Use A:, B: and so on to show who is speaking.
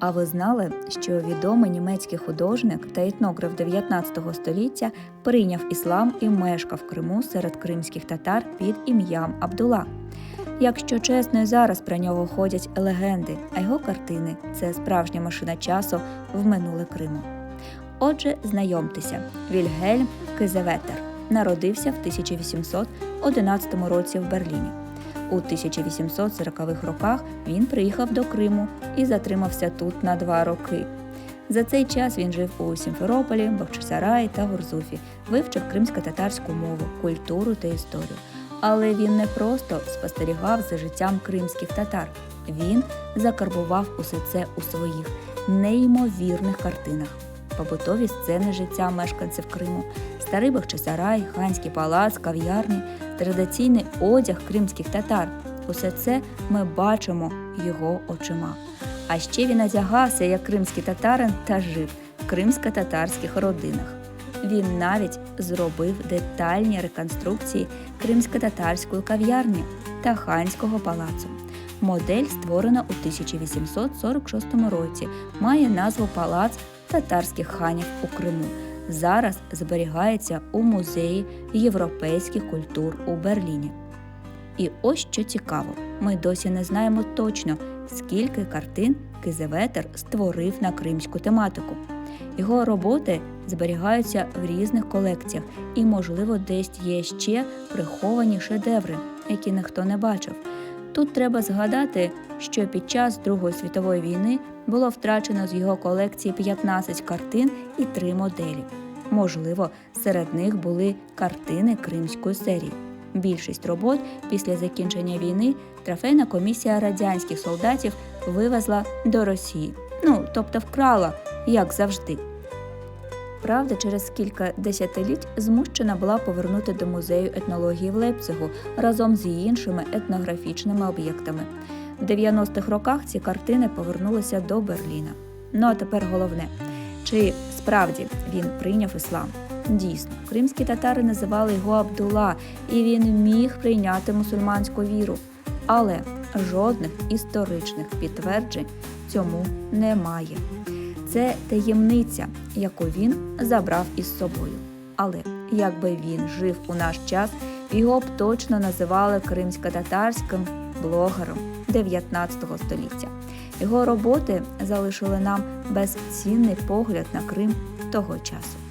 A: А ви знали, що відомий німецький художник та етнограф 19 століття прийняв іслам і мешкав в Криму серед кримських татар під ім'ям Абдула? Якщо чесно, і зараз про нього ходять легенди, а його картини це справжня машина часу в минуле Криму. Отже, знайомтеся, Вільгельм Кизеветер народився в 1811 році в Берліні. У 1840-х роках він приїхав до Криму і затримався тут на два роки. За цей час він жив у Сімферополі, Бахчисараї та Гурзуфі, вивчив кримсько-татарську мову, культуру та історію. Але він не просто спостерігав за життям кримських татар. Він закарбував усе це у своїх неймовірних картинах. Побутові сцени життя мешканців Криму, старий Бахчисарай, ханський палац, кав'ярні, традиційний одяг кримських татар. Усе це ми бачимо його очима. А ще він одягався як кримський татарин та жив в кримсько-татарських родинах. Він навіть зробив детальні реконструкції кримсько-татарської кав'ярні та ханського палацу. Модель створена у 1846 році, має назву Палац татарських ханів у Криму. Зараз зберігається у музеї європейських культур у Берліні. І ось що цікаво: ми досі не знаємо точно, скільки картин Кизеветер створив на кримську тематику. Його роботи зберігаються в різних колекціях, і, можливо, десь є ще приховані шедеври, які ніхто не бачив. Тут треба згадати, що під час Другої світової війни було втрачено з його колекції 15 картин і 3 моделі. Можливо, серед них були картини Кримської серії. Більшість робот після закінчення війни трофейна комісія радянських солдатів вивезла до Росії. Ну, тобто вкрала, як завжди. Правда, через кілька десятиліть змушена була повернути до музею етнології в Лейпцигу разом з іншими етнографічними об'єктами. В 90-х роках ці картини повернулися до Берліна. Ну а тепер головне: чи справді він прийняв іслам? Дійсно, кримські татари називали його Абдула, і він міг прийняти мусульманську віру. Але жодних історичних підтверджень цьому немає. Це таємниця, яку він забрав із собою. Але якби він жив у наш час, його б точно називали кримсько-татарським блогером 19 століття. Його роботи залишили нам безцінний погляд на Крим того часу.